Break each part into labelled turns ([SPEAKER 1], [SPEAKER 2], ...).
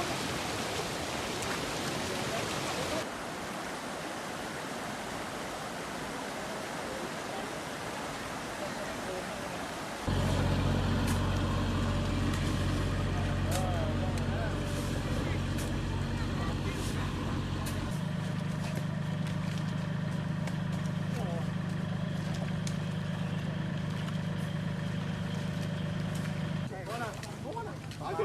[SPEAKER 1] 思います。 ค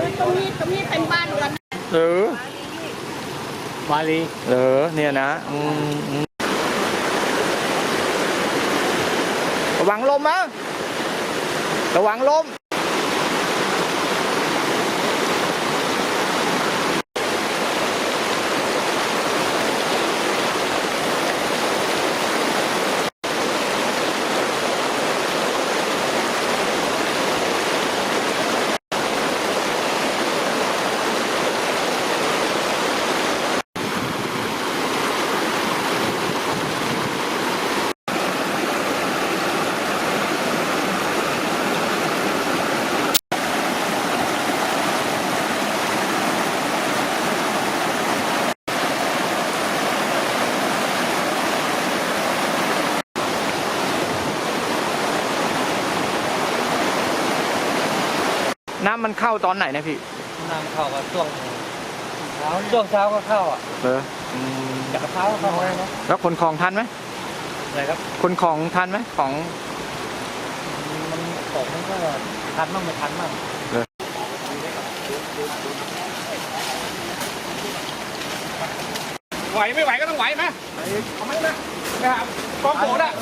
[SPEAKER 1] ือตรงนี้ตรงนี้เป็นบ้านเรือน
[SPEAKER 2] หรือ
[SPEAKER 3] บาลี
[SPEAKER 2] หรือเนี่ยนะอืมอืม ระวังลมนะระวังลม น้ำมันเข้าตอนไหนนะพี่
[SPEAKER 3] น้ำเข้าก็ช่วงเช้าช่วงเช้าก็เข้าอะ
[SPEAKER 2] เหรออืม
[SPEAKER 3] จากเช้าก็เข้าแล้วเนาะ
[SPEAKER 2] แล้วคนของทันไหม
[SPEAKER 3] อะไรครับ
[SPEAKER 2] คนของทันไหมของ
[SPEAKER 3] มันตกมันก็ทันบ้างไม่ทันบ้าง
[SPEAKER 4] ไหวไม่ไหวก็ต้องไหวไหมเอาไหมนะนะครับกองโผล่อะ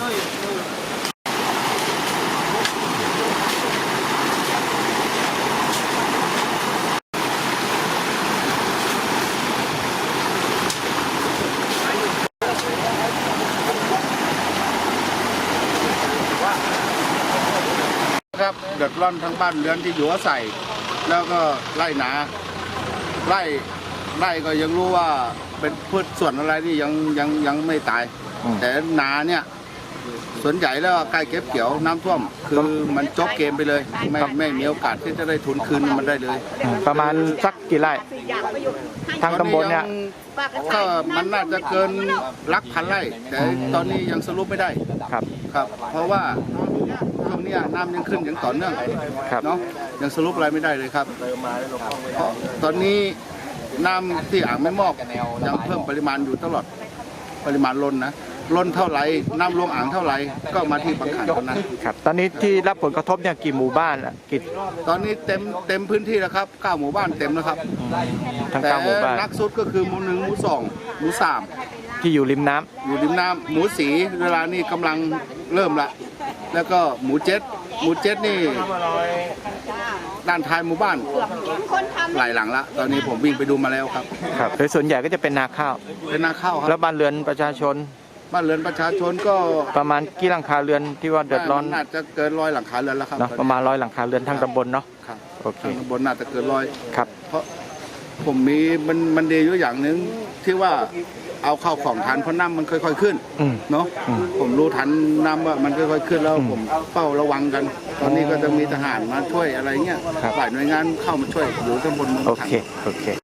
[SPEAKER 5] ครับเดือดร้อนทั้งบ้านเรือนที่อยู่อาศัยแล้วก็ไร่นาไร่ไร่ก็ยังรู้ว่าเป็นพืชส่วนอะไรที่ยังยังยังไม่ตาย
[SPEAKER 2] อืม
[SPEAKER 5] แต่นาเนี่ยส่วนใหญ่แล้วใกล้เก็บเกี่ยวน้ำท่วม คือมันจบเกมไปเลย ไม่ไม่มีโอกาสที่จะได้ทุนคืนมันได้เลย
[SPEAKER 2] อืมประมาณสักกี่ไร่
[SPEAKER 1] อยากไปอยู่ให้
[SPEAKER 2] ทางตำบลเนี่ย
[SPEAKER 1] ฝากกระ
[SPEAKER 5] ก็
[SPEAKER 1] ต่าย
[SPEAKER 5] มันน่าจะเกินลักพันไร่ แต่ตอนนี้ยังสรุปไม่ได้
[SPEAKER 2] ครับ
[SPEAKER 5] ครับเพราะว่า ช่วงเนี้ยน้ำยังขึ้นอย่างต่อเนื่อง
[SPEAKER 2] ครับ
[SPEAKER 5] เนาะยังสรุปอะไรไม่ได้เลยครับเพราะตอนนี้น้ำที่อ่างไม่มอกยังเพิ่มปริมาณอยู่ตลอดปริมาณล้นนะล้นเท่าไหร่น้ำลงอ่างเท่าไหร่ก็มาที่บางขันเท่านั้น
[SPEAKER 2] ครับ ตอนนี้ที่รับผลกระทบเนี่ยกี่หมู่บ้านละกี่
[SPEAKER 5] ตอนนี้เต็มเต็มพื้นที่แล้วครับเก้าหมู่บ้านเต็มแล้วครับ
[SPEAKER 2] ทั้ง
[SPEAKER 5] แต่
[SPEAKER 2] เก้าหมู่บ้าน
[SPEAKER 5] นักสุดก็คือหมู่หนึ่งหมู่สองหมู่สาม
[SPEAKER 2] ที่อยู่ริมน้ำ
[SPEAKER 5] อยู่ริมน้ำหมูสีเวลานี่กำลังเริ่มละ แล้วก็หมูเจ็ดหมูเจ็ดนี่ด้านท้ายหมู่บ้าน
[SPEAKER 1] คนทำ
[SPEAKER 5] หลายหลังละตอนนี้ผมวิ่งไปดูมาแล้วครับ
[SPEAKER 2] ครับโดยส่วนใหญ่ก็จะเป็นนาข้าว
[SPEAKER 5] เป็นนาข้าวค
[SPEAKER 2] แล้
[SPEAKER 5] รับ
[SPEAKER 2] วบ้านเรือนประชาชน
[SPEAKER 5] บ้านเรือนประชาชนก็
[SPEAKER 2] ประมาณกี่หลังคาเรือนที่ว่าเดือดร้อน
[SPEAKER 5] น่าจะเกินร้อยหลังคาเรือนแล้วครับ
[SPEAKER 2] เนาะประมาณร้อยหลังคาเรือนทั้งตำบลเนาะ
[SPEAKER 5] ครับ
[SPEAKER 2] โอเค
[SPEAKER 5] ทางตำบลน่าจะเกินร้อย
[SPEAKER 2] ครับ
[SPEAKER 5] เพราะผมมีมันมันดีอยู่อย่างหนึ่ง ที่ว่าเอาเข้าวของทันเพราะน้ำมันค่อยๆขึ้น
[SPEAKER 2] อืม
[SPEAKER 5] เนาะ
[SPEAKER 2] อืม
[SPEAKER 5] ผมรู้ทันน้ำว่ามันค่อยๆขึ้นแล้ว
[SPEAKER 2] อืม
[SPEAKER 5] ผมเฝ้าระวังกัน ตอนนี้ก็จะมีทหารมาช่วยอะไรเงี้ย
[SPEAKER 2] ครับ
[SPEAKER 5] หลายหน่วยงานเข้ามาช่วยอยู่ทั้งบนเมือง
[SPEAKER 2] โอ
[SPEAKER 5] ขัน
[SPEAKER 2] เค โอเค